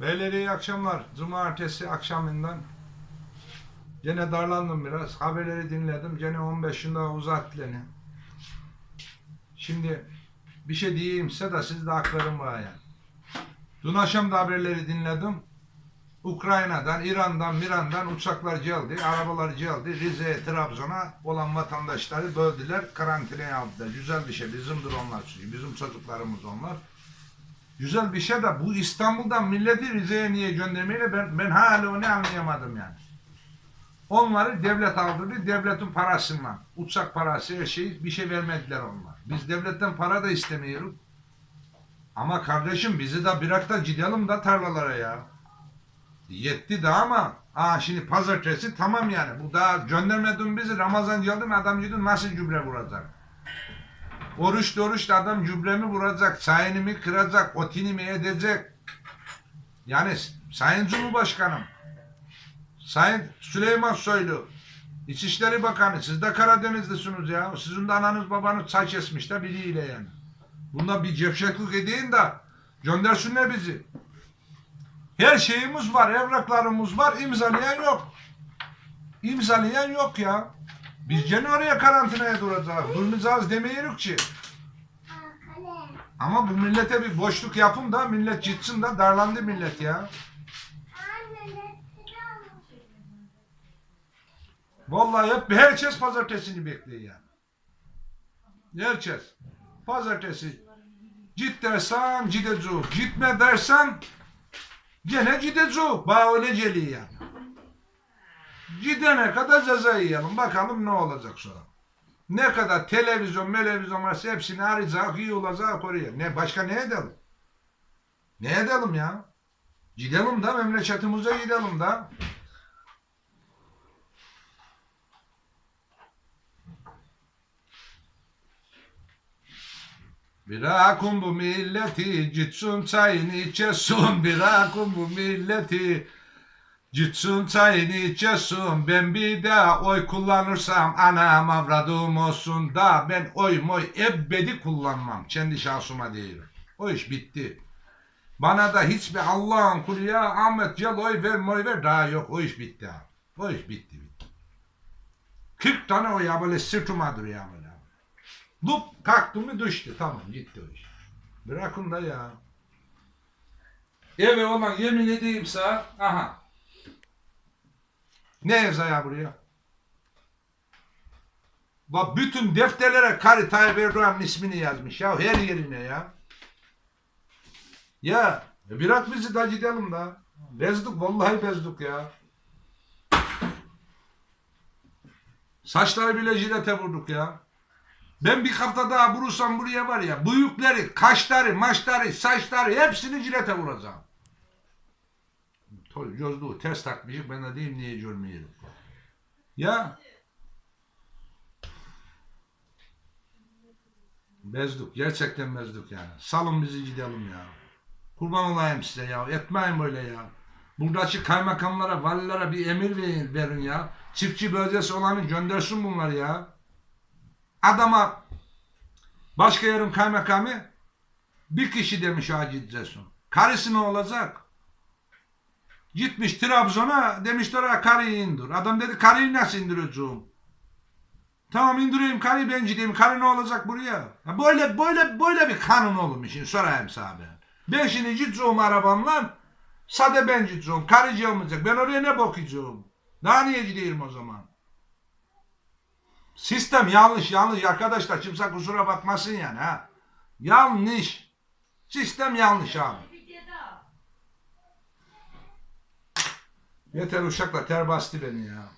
Beyler iyi akşamlar. Cumartesi akşamından gene darlandım biraz. Haberleri dinledim. Gene 15 gün daha uzattı beni. Şimdi bir şey diyeyimse de siz de haklarım var yani. Dün akşam da haberleri dinledim. Ukrayna'dan, İran'dan, Miran'dan uçaklar geldi, arabalar geldi. Rize'ye, Trabzon'a olan vatandaşları böldüler, karantinaya aldılar. Güzel bir şey. Bizimdir onlar çünkü. Bizim çocuklarımız onlar. Güzel bir şey de bu İstanbul'dan milleti Rize'ye niye göndermeyle ben, ben hala onu anlayamadım yani. Onları devlet aldırdı, devletin parasından. Uçak parası, her şey bir şey vermediler onlar. Biz devletten para da istemiyoruz. Ama kardeşim bizi de bırak da gidelim da tarlalara ya. Yetti de ama aa şimdi pazartesi tamam yani. Bu daha göndermedin bizi Ramazan geldi mi adam gidin nasıl gübre vuracak? Oruç oruç da adam gübremi vuracak, sayınımı kıracak, otinimi edecek. Yani Sayın Cumhurbaşkanım, Sayın Süleyman Soylu, İçişleri Bakanı, siz de Karadenizlisiniz ya. Sizin de ananız babanız saç kesmiş de biriyle yani. Bunda bir gevşeklik edeyim de göndersinler bizi. Her şeyimiz var, evraklarımız var, imzalayan yok. İmzalayan yok ya. Biz gene oraya karantinaya duracağız. Durmayacağız demiyoruz ki. Ama bu millete bir boşluk yapın da millet gitsin de darlandı millet ya. Vallahi hep herkes pazartesini bekliyor yani. Herkes. Pazartesi. Git dersen gideceğim. Gitme dersen gene gideceğim. Bana öyle geliyor yani. Gidene kadar ceza yiyelim. Bakalım ne olacak sonra. Ne kadar televizyon, televizyon varsa hepsini arayacak, iyi olacak oraya. Ne, başka ne edelim? Ne edelim ya? Gidelim da memleketimize gidelim da. Bırakın bu milleti, gitsin çayını içesin. Bırakın bu milleti, gitsin çayını içesin. Ben bir daha oy kullanırsam anam avradım olsun da ben oy moy ebedi kullanmam. Kendi şahsıma değil. O iş bitti. Bana da hiçbir Allah'ın kulu ya Ahmet gel oy ver moy ver daha yok. O iş bitti abi. O iş bitti bitti. 40 tane oy ya böyle sırtıma duruyor ya böyle. Lup kalktı mı düştü. Tamam gitti o iş. Bırakın da ya. Evet olan yemin edeyim sana. Aha. Ne yazıyor ya buraya? Bak bütün defterlere Kari Tayyip Erdoğan'ın ismini yazmış ya her yerine ya. Ya e bırak bizi de gidelim da. Bezdik vallahi bezdik ya. Saçları bile jilete vurduk ya. Ben bir hafta daha vurursam buraya var ya büyükleri, kaşları, maçları, saçları hepsini jilete vuracağım. Gözlüğü ters takmışım ben de diyeyim niye görmeyelim. Ya. Bezdik. Gerçekten bezdik yani. Salın bizi gidelim ya. Kurban olayım size ya. Etmeyin böyle ya. Buradaki kaymakamlara, valilere bir emir verin, ya. Çiftçi bölgesi olanı göndersin bunları ya. Adama başka yerin kaymakamı bir kişi demiş Hacı. Karısı ne olacak? Gitmiş Trabzon'a demişler ha karıyı indir. Adam dedi karıyı nasıl indireceğim? Tamam indireyim karıyı ben gideyim. Karı ne olacak buraya? Ha, böyle böyle böyle bir kanun olur şimdi sorayım sana ben. Ben şimdi gideceğim arabamla sade ben gideceğim. Karıcı olmayacak. Ben oraya ne bakacağım? Daha niye gideyim o zaman? Sistem yanlış yanlış arkadaşlar. Kimse kusura bakmasın yani ha. Yanlış. Sistem yanlış abi. Yeter uşakla ter bastı beni ya.